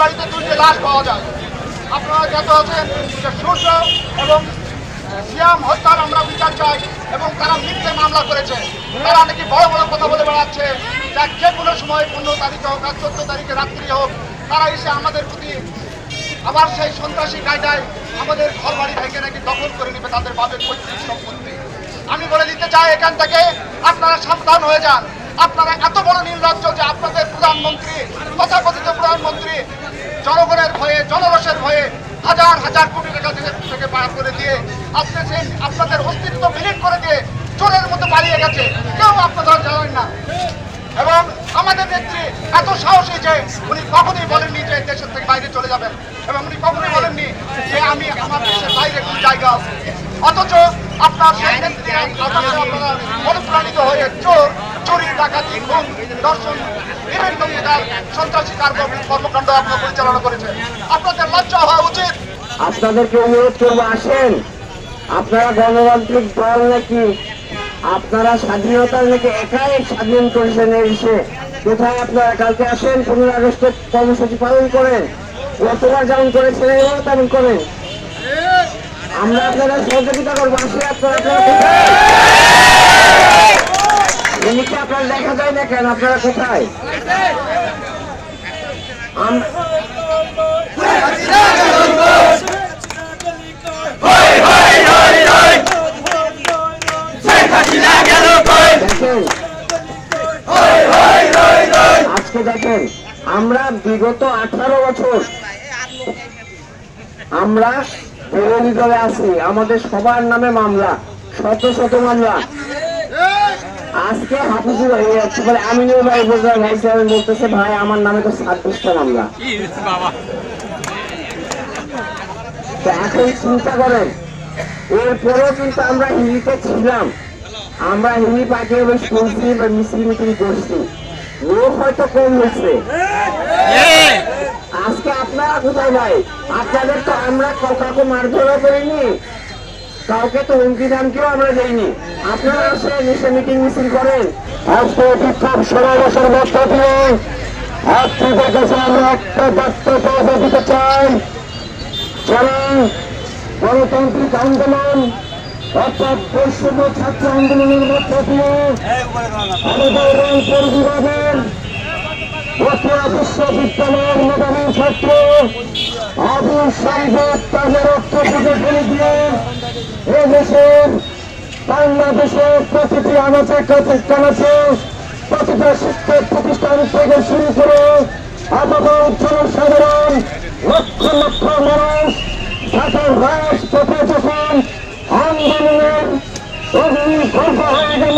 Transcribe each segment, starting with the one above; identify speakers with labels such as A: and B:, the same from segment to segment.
A: বাড়িতে দুইটি লাশ পাওয়া যায়। আপনারা যত আছেন সূর্য এবং সিয়াম হত্যার আমরা বিচার চাই এবং তারা মিথ্যে মামলা করেছে। তারা নাকি বড় বড় কথা বলে বেড়াচ্ছে যা যে কোনো সময় পনেরো তারিখে হোক আর চোদ্দ তারিখে রাত্রি হোক, তারা এসে আমাদের প্রতি আবার সেই সন্ত্রাসী কায়দায় আমাদের ঘর বাড়ি ভেঙে নাকি দখল করে নেবে তাদের বাপের পৈতৃক সম্পত্তি। আমি বলে দিতে চাই এখান থেকে, আপনারা সাবধান হয়ে যান। আপনারা এত বড় নির্লজ্জ যে আপনাদের প্রধানমন্ত্রী, তথাকথিত প্রধানমন্ত্রী জনগণের ভয়ে, জনরসের ভয়ে হাজার হাজার কোটি টাকা থেকে বার করে দিয়ে আপনি সেই আপনাদের অস্তিত্ব বিলীন করে দিয়ে চোরের মতো পালিয়ে গেছে। কেউ আপনারা জানেন না। এবং আমাদের নেত্রী এত সাহসী যে উনি কখনোই বলেননি যে দেশের থেকে বাইরে চলে যাবেন। এবং উনি কখনোই বলেননি যে আমি আমার দেশের বাইরে কোনো জায়গা আছে। অথচ আপনার সেই নেত্রী আপনারা অনুপ্রাণিত হয়ে চুরি আপনারা
B: আপনাদেরকে অনুরোধ করব, আসেন। আপনারা গণতান্ত্রিক দল নাকি? আপনারা স্বাধীনতার নাকি একাই স্বাধীন করেছেন এসে কোথায় আপনারা কালকে আসেন? পনেরো আগস্টের কর্মসূচি পালন করেন? গতবার যেমন করেছেন, এবারও তেমন করেন। আমরা আপনারা সহযোগিতা করব। আসলে আপনারা আপনারা কোথায় এমনিতে আপনারা দেখা যায় না কেন আপনারা কোথায় আজকে দেখেন, আমরা বিগত আঠারো বছর আমরা বিরোধী দলে আছি। আমাদের সবার নামে মামলা, শত শত মামলা। আজকে ভাই হচ্ছে বলে আমিনুল ভাই বোঝা ভাই সাহেব বলতেছে ভাই আমার নামে তো ছাব্বিশটা মামলা। তো এখন চিন্তা করেন এরপরেও কিন্তু আমরা হিলিতে ছিলাম। আমরা হিলি পার্টি বেশ শুনছি বা মিছিল মিটিং করছি। লোক হয়তো কম হয়েছে। আজকে আপনারা কোথায় ভাই? আপনাদের তো আমরা কাউকে মারধরও করিনি। কাউকে তো হুমকি দামকেও আমরা দেইনি। আপনারা এসে এসে মিটিং মিছিল করেন। আজকে বিক্ষোভ সমাবেশের মধ্য দিয়ে আপনাদের কাছে আমরা একটা বার্তা পৌঁছে দিতে চাই। যারা গণতান্ত্রিক আন্দোলন, অর্থাৎ বৈষম্য ছাত্র আন্দোলনের মধ্য দিয়ে, আমাদের রংপুর বিভাগের বকুড়া বিশ্ববিদ্যালয়ের মেধাবী ছাত্র আবু সাইদ তাদের রক্ত থেকে ফেলে দিয়ে এ দেশের বাংলাদেশের প্রতিটি আনাচে কাছে কানাচে প্রতিটা শিক্ষা প্রতিষ্ঠান থেকে শুরু করে আপাতত জনসাধারণ লক্ষ লক্ষ মানুষ ঢাকার রাজপথে যখন হয়ে গেল।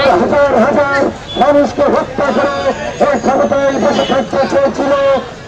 B: এই হাজার হাজার মানুষকে হত্যা করে এই ক্ষমতায় বসে থাকতে চেয়েছিল।